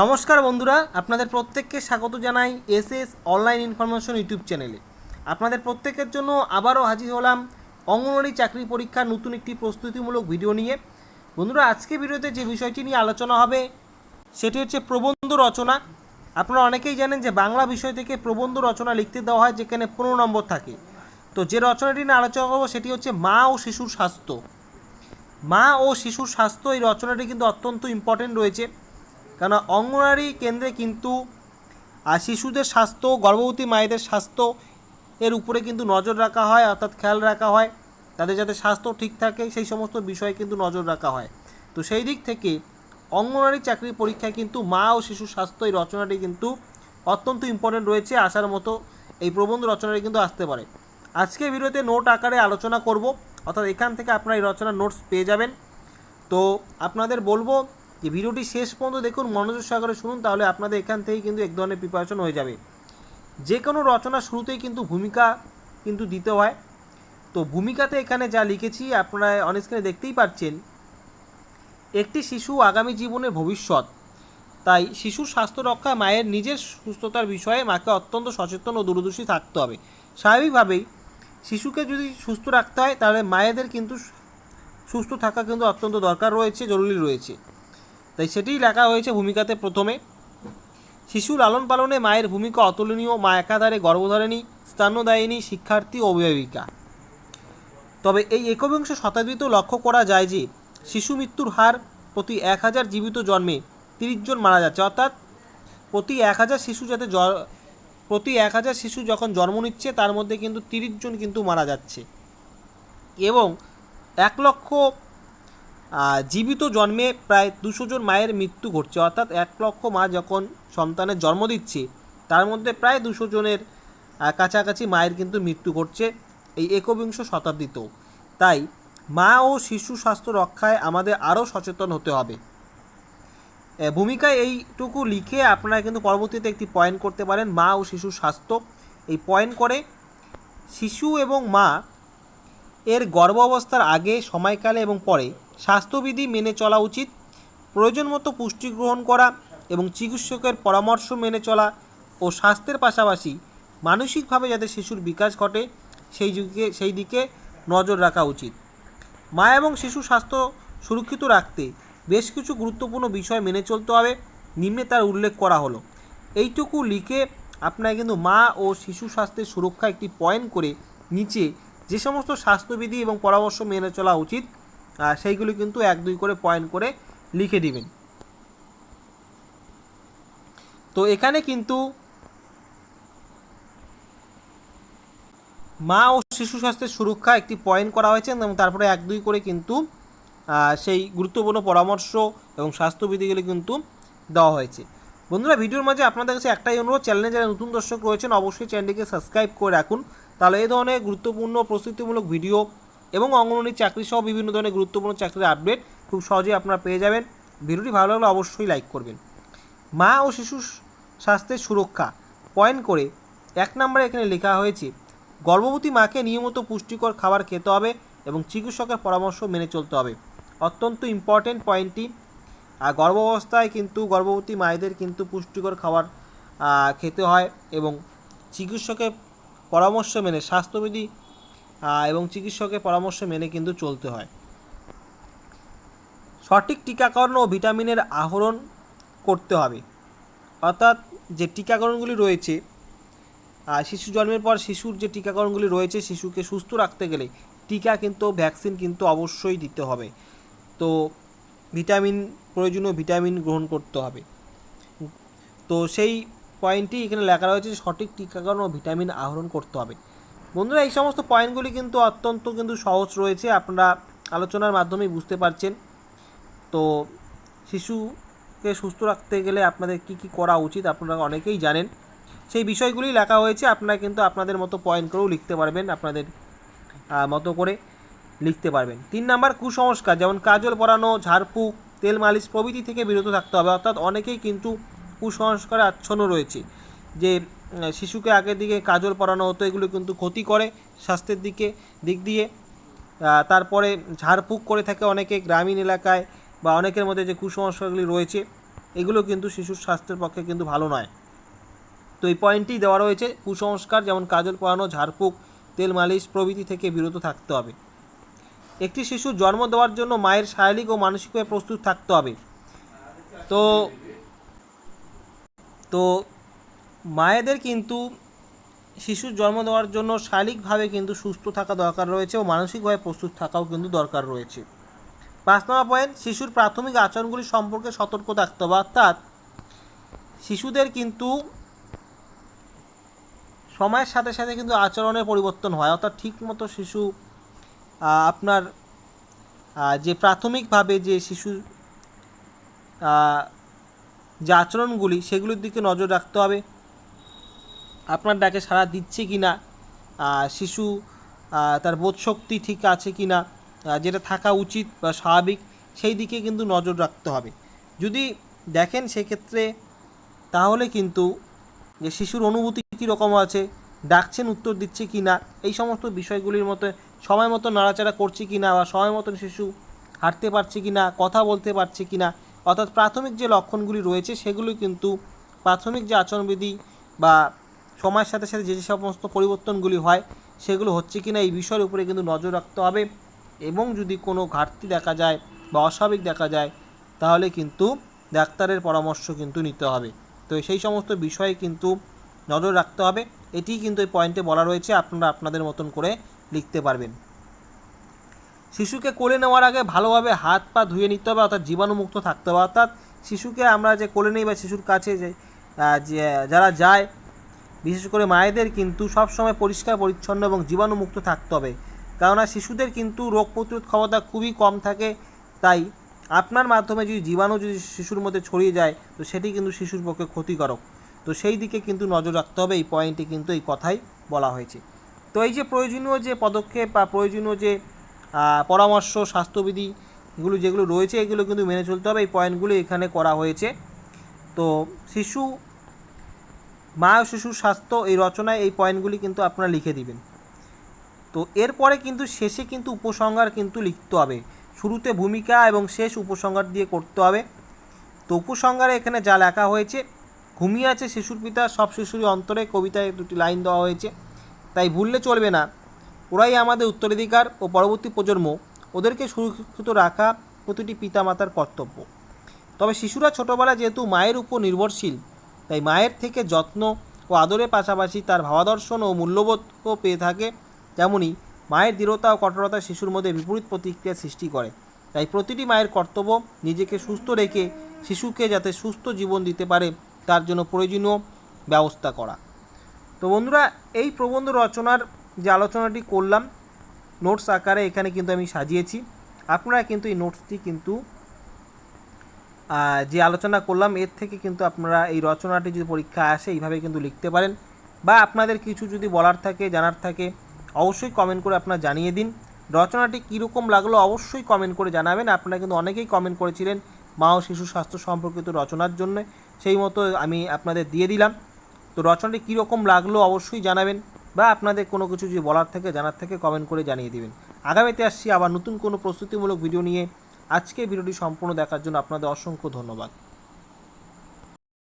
নমস্কার বন্ধুরা, আপনাদের প্রত্যেককে স্বাগত জানাই S S online information YouTube চ্যানেলে। আপনাদের প্রত্যেকের জন্য আবারও হাজির হলাম অঙ্গনওয়াড়ি চাকরি পরীক্ষার নতুন একটি প্রস্তুতিমূলক ভিডিও নিয়ে। বন্ধুরা আজকে ভিডিওতে যে বিষয়টি নিয়ে আলোচনা হবে, সেটি হচ্ছে প্রবন্ধ রচনা। আপনারা অনেকেই জানেন যে বাংলা বিষয় থেকে প্রবন্ধ রচনা লিখতে দেওয়া হয়, যেখানে পনেরো নম্বর থাকে। তো যে রচনাটি নিয়ে আলোচনা করব, সেটি হচ্ছে মা ও শিশুর স্বাস্থ্য। মা ও শিশুর স্বাস্থ্য, এই রচনাটি কিন্তু অত্যন্ত ইম্পর্টেন্ট রয়েছে। কেন অঙ্গনওয়াড়ি কেন্দ্রে কিন্তু শিশুদের স্বাস্থ্য, গর্ভবতী মায়েদের স্বাস্থ্য এর উপরে কিন্তু নজর রাখা হয়, অর্থাৎ খেয়াল রাখা হয়। তাদের যাতে স্বাস্থ্য ঠিক থাকে, সেই সমস্ত বিষয়ে কিন্তু নজর রাখা হয়। তো সেই দিক থেকে অঙ্গনওয়াড়ি চাকরির পরীক্ষায় কিন্তু মা ও শিশুর স্বাস্থ্য এই রচনাটি কিন্তু অত্যন্ত ইম্পর্টেন্ট রয়েছে আসার মতো এই প্রবন্ধ রচনাটি কিন্তু আসতে পারে। আজকে ভিডিওতে নোট আকারে আলোচনা করব, অর্থাৎ এখান থেকে আপনারা এই রচনার নোটস পেয়ে যাবেন। তো আপনাদের বলব যে ভিডিওটি শেষ পর্যন্ত দেখুন, মনোযোগ সহকারে শুনুন, তাহলে আপনাদের এখান থেকেই কিন্তু এক ধরনের প্রিপারেশন হয়ে যাবে। যে কোনো রচনা শুরুতেই কিন্তু ভূমিকা কিন্তু দিতে হয়। তো ভূমিকাতে এখানে যা লিখেছি, আপনারা অনেস্ক্রিনে দেখতেই পাচ্ছেন, একটি শিশু আগামী জীবনের ভবিষ্যৎ। তাই শিশুর স্বাস্থ্য রক্ষায় মায়ের নিজের সুস্থতার বিষয়ে মাকে অত্যন্ত সচেতন ও দূরদর্শী থাকতে হবে। স্বাভাবিকভাবেই শিশুকে যদি সুস্থ রাখতে হয়, তাহলে মায়েদের কিন্তু সুস্থ থাকা কিন্তু অত্যন্ত দরকার রয়েছে, জরুরি রয়েছে। তাই সেটিই লেখা হয়েছে ভূমিকাতে প্রথমে। শিশু লালন পালনে মায়ের ভূমিকা অতুলনীয়, মা একাধারে গর্ভধারিণী, স্তন্যদায়িনী, শিক্ষার্থী ও অভিভাবিকা। তবে এই একবিংশ শতাব্দীতেও লক্ষ্য করা যায় যে, শিশু মৃত্যুর হার প্রতি এক হাজার জীবিত জন্মে তিরিশ জন মারা যাচ্ছে। অর্থাৎ প্রতি এক হাজার শিশু যাতে জ, প্রতি এক হাজার শিশু যখন জন্ম নিচ্ছে, তার মধ্যে কিন্তু তিরিশ জন কিন্তু মারা যাচ্ছে। এবং এক লক্ষ জীবিত জন্মে প্রায় দুশো জন মায়ের মৃত্যু ঘটছে। অর্থাৎ এক লক্ষ মা যখন সন্তানের জন্ম দিচ্ছে, তার মধ্যে প্রায় দুশো জনের কাছাকাছি মায়ের কিন্তু মৃত্যু ঘটছে এই একবিংশ শতাব্দীতেও। তাই মা ও শিশু স্বাস্থ্য রক্ষায় আমাদের আরও সচেতন হতে হবে। ভূমিকায় এইটুকু লিখে আপনারা কিন্তু পরবর্তীতে একটি পয়েন্ট করতে পারেন, মা ও শিশু স্বাস্থ্য। এই পয়েন্ট করে শিশু এবং মা এর গর্ভ অবস্থার আগে, সময়কালে এবং পরে স্বাস্থ্যবিধি মেনে চলা উচিত, প্রয়োজন মতো পুষ্টি গ্রহণ করা এবং চিকিৎসকের পরামর্শ মেনে চলা ও স্বাস্থ্যের পাশাপাশি মানসিকভাবে যাতে শিশুর বিকাশ ঘটে, সেই দিকে সেই দিকে নজর রাখা উচিত। মা এবং শিশু স্বাস্থ্য সুরক্ষিত রাখতে বেশ কিছু গুরুত্বপূর্ণ বিষয় মেনে চলতে হবে, নিম্নে তার উল্লেখ করা হলো। এইটুকু লিখে আপনারা কিন্তু মা ও শিশু স্বাস্থ্যের সুরক্ষা একটি পয়েন্ট করে নিচে যে সমস্ত স্বাস্থ্যবিধি এবং পরামর্শ মেনে চলা উচিত সেইগুলি কিন্তু এক, দুই করে পয়েন্ট করে লিখে দিবেন। তো এখানে কিন্তু মা ও শিশু স্বাস্থ্যের সুরক্ষা একটি পয়েন্ট করা হয়েছে এবং তারপরে এক, দুই করে কিন্তু সেই গুরুত্বপূর্ণ পরামর্শ এবং স্বাস্থ্যবিধিগুলি কিন্তু দেওয়া হয়েছে। বন্ধুরা, ভিডিওর মাঝে আপনাদের কাছে একটাই অনুরোধ চ্যানেলে যারা নতুন দর্শক রয়েছেন, অবশ্যই চ্যানেলটিকে সাবস্ক্রাইব করে রাখুন। তাহলে এই ধরনের গুরুত্বপূর্ণ প্রস্তুতিমূলক ভিডিও এবং অঙ্গনওয়াড়ি চাকরি সহ বিভিন্ন ধরনের গুরুত্বপূর্ণ চাকরির আপডেট খুব সহজেই আপনারা পেয়ে যাবেন। ভিডিওটি ভালো লাগলে অবশ্যই লাইক করবেন। মা ও শিশু স্বাস্থ্যের সুরক্ষা পয়েন্ট করে এক নম্বরে এখানে লেখা হয়েছে, গর্ভবতী মাকে নিয়মিত পুষ্টিকর খাবার খেতে হবে এবং চিকিৎসকের পরামর্শ মেনে চলতে হবে। অত্যন্ত ইম্পর্টেন্ট পয়েন্টটি আর গর্ভাবস্থায় কিন্তু গর্ভবতী মায়েদের কিন্তু পুষ্টিকর খাবার খেতে হয় এবং চিকিৎসকের পরামর্শ মেনে স্বাস্থ্যবিধি এবং চিকিৎসকের পরামর্শ মেনে কিন্তু চলতে হয়। সঠিক টিকাকরণ ও ভিটামিনের আহরণ করতে হবে। অর্থাৎ যে টিকাকরণগুলি রয়েছে শিশু জন্মের পর শিশুর যে টিকাকরণগুলি রয়েছে, শিশুকে সুস্থ রাখতে গেলে টিকা কিন্তু, ভ্যাকসিন কিন্তু অবশ্যই দিতে হবে। তো ভিটামিন, প্রয়োজনীয় ভিটামিন গ্রহণ করতে হবে। তো সেই পয়েন্টটি এখানে লেখা রয়েছে সঠিক টিকাকরণ ও ভিটামিন আহরণ করতে হবে। বন্ধুরা, এই সমস্ত পয়েন্টগুলি কিন্তু অত্যন্ত কিন্তু সহজ রয়েছে। আপনারা আলোচনার মাধ্যমেই বুঝতে পারছেন। তো শিশুকে সুস্থ রাখতে গেলে আপনাদের কি কি করা উচিত আপনারা অনেকেই জানেন। সেই বিষয়গুলি লেখা হয়েছে, আপনারা কিন্তু আপনাদের মতো পয়েন্ট করেও লিখতে পারবেন, আপনাদের মতো করে লিখতে পারবেন। তিন নাম্বার, কুসংস্কার, যেমন কাজল পরানো, ঝাড়ফুঁক, তেল মালিশ প্রভৃতি থেকে বিরত থাকতে হবে। অর্থাৎ অনেকেই কিন্তু কুসংস্কারে আচ্ছন্ন রয়েছে। যে শিশুকে আগের দিকে কাজল পরানো হতো, এগুলো কিন্তু ক্ষতি করে স্বাস্থ্যের দিকে, দিক দিয়ে। তারপরে ঝাড়ফুঁক করে থাকে অনেকে গ্রামীণ এলাকায় বা অনেকের মধ্যে যে কুসংস্কারগুলি রয়েছে, এগুলো কিন্তু শিশুর স্বাস্থ্যের পক্ষে কিন্তু ভালো নয়। তো এই পয়েন্টটি দেওয়া রয়েছে, কুসংস্কার যেমন কাজল পরানো, ঝাড়ফুঁক, তেল মালিশ প্রভৃতি থেকে বিরত থাকতে হবে। একটি শিশু জন্ম দেওয়ার জন্য মায়ের শারীরিক ও মানসিকভাবে প্রস্তুত থাকতে হবে। তো তো মায়েদের কিন্তু শিশুর জন্ম দেওয়ার জন্য শারীরিকভাবে কিন্তু সুস্থ থাকা দরকার রয়েছে ও মানসিকভাবে প্রস্তুত থাকাও কিন্তু দরকার রয়েছে। পাঁচ নম্বর পয়েন্ট শিশুর প্রাথমিক আচরণগুলি সম্পর্কে সতর্ক থাকতে হবে, অর্থাৎ শিশুদের কিন্তু সময়ের সাথে সাথে কিন্তু আচরণের পরিবর্তন হয়, অর্থাৎ ঠিকমতো শিশু আপনার যে প্রাথমিকভাবে যে শিশু যে আচরণগুলি সেগুলির দিকে নজর রাখতে হবে। আপনার ডাকে সাড়া দিচ্ছে কি না শিশু তার বোধশক্তি ঠিক আছে কি না যেটা থাকা উচিত বা স্বাভাবিক, সেই দিকে কিন্তু নজর রাখতে হবে। যদি দেখেন সেক্ষেত্রে তাহলে কিন্তু যে শিশুর অনুভূতি কীরকম আছে, ডাকছেন উত্তর দিচ্ছে কি না এই সমস্ত বিষয়গুলির মতো সময় মতো নাড়াচাড়া করছে কি না বা সময় মতন শিশু হাঁটতে পারছে কি না কথা বলতে পারছে কি না অর্থাৎ প্রাথমিক যে লক্ষণগুলি রয়েছে সেগুলো কিন্তু প্রাথমিক যে আচরণবিধি বা সময়ের সাথে সাথে যে সমস্ত পরিবর্তনগুলি হয়, সেগুলো হচ্ছে কি না এই বিষয়ের উপরে কিন্তু নজর রাখতে হবে। এবং যদি কোনো ঘাটতি দেখা যায় বা অস্বাভাবিক দেখা যায়, তাহলে কিন্তু ডাক্তারের পরামর্শ কিন্তু নিতে হবে। তো সেই সমস্ত বিষয়ে কিন্তু নজর রাখতে হবে। এটি কিন্তু এই পয়েন্টে বলা রয়েছে, আপনারা আপনাদের মতন করে লিখতে পারবেন। শিশুকে কোলে নেওয়ার আগে ভালোভাবে হাত পা ধুয়ে নিতে হবে, অর্থাৎ জীবাণুমুক্ত থাকতে হবে। অর্থাৎ শিশুকে আমরা যে কোলে নেই বা শিশুর কাছে যে, যারা যায় বিশেষ করে মায়েদের কিন্তু সবসময় পরিষ্কার, পরিচ্ছন্ন এবং জীবাণুমুক্ত থাকতে হবে। কেননা শিশুদের কিন্তু রোগ প্রতিরোধ ক্ষমতা খুবই কম থাকে। তাই আপনার মাধ্যমে যদি জীবাণু যদি শিশুর মধ্যে ছড়িয়ে যায়, তো সেটি কিন্তু শিশুর পক্ষে ক্ষতিকারক। তো সেই দিকে কিন্তু নজর রাখতে হবে, এই পয়েন্টে কিন্তু এই কথাই বলা হয়েছে। তো এই যে প্রয়োজনীয় যে পদক্ষেপ বা প্রয়োজনীয় যে পরামর্শ, স্বাস্থ্যবিধি এগুলো যেগুলো রয়েছে, এগুলো কিন্তু মেনে চলতে হবে। এই পয়েন্টগুলো এখানে করা হয়েছে। তো শিশু মা ও শিশুর স্বাস্থ্য এই রচনায় এই পয়েন্টগুলি কিন্তু আপনারা লিখে দিবেন। তো এরপরে কিন্তু শেষে কিন্তু উপসংহার কিন্তু লিখতে হবে। শুরুতে ভূমিকা এবং শেষ উপসংহার দিয়ে করতে হবে। তো উপসংহারে এখানে যা লেখা হয়েছে, ঘুমিয়ে আছে শিশুর পিতা, সব শিশুরই অন্তরে কবিতায় দুটি লাইন দেওয়া হয়েছে। তাই ভুললে চলবে না। ওরাই আমাদের উত্তরাধিকার ও পরবর্তী প্রজন্ম। ওদেরকে সুরক্ষিত রাখা প্রতিটি পিতামাতার কর্তব্য। তবে শিশুরা ছোটোবেলায় যেহেতু মায়ের উপর নির্ভরশীল তাই মায়ের থেকে যত্ন ও আদরের পাশাপাশি তার ভাবাদর্শন ও মূল্যবোধও পেয়ে থাকে তেমনি মায়ের দৃঢ়তা ও কঠোরতা শিশুর মধ্যে বিপরীত প্রতিক্রিয়া সৃষ্টি করে। তাই প্রতিটি মায়ের কর্তব্য নিজেকে সুস্থ রেখে শিশুকে যাতে সুস্থ জীবন দিতে পারে, তার জন্য প্রয়োজনীয় ব্যবস্থা করা। তো বন্ধুরা, এই প্রবন্ধ রচনার যে আলোচনাটি করলাম নোটস আকারে এখানে কিন্তু আমি সাজিয়েছি। আপনারা কিন্তু এই নোটসটি কিন্তু যে আলোচনা করলাম, এর থেকে কিন্তু আপনারা এই রচনাটি যদি পরীক্ষা আসে, এইভাবে কিন্তু লিখতে পারেন। বা আপনাদের কিছু যদি বলার থাকে, জানার থাকে, অবশ্যই কমেন্ট করে আপনারা জানিয়ে দিন। রচনাটি কীরকম লাগল, অবশ্যই কমেন্ট করে জানাবেন। আপনারা কিন্তু অনেকেই কমেন্ট করেছিলেন, মা ও শিশু স্বাস্থ্য সম্পর্কিত রচনার জন্য। সেই মতো আমি আপনাদের দিয়ে দিলাম। তো রচনাটি কীরকম লাগল, অবশ্যই জানাবেন। বা আপনাদের কোনো কিছু যদি বলার থেকে, জানার থেকে কমেন্ট করে জানিয়ে দেবেন। আগামীতে আসছি আবার নতুন কোনো প্রস্তুতিমূলক ভিডিও নিয়ে। আজকে ভিডিওটি সম্পূর্ণ দেখার জন্য আপনাদের অসংখ্য ধন্যবাদ।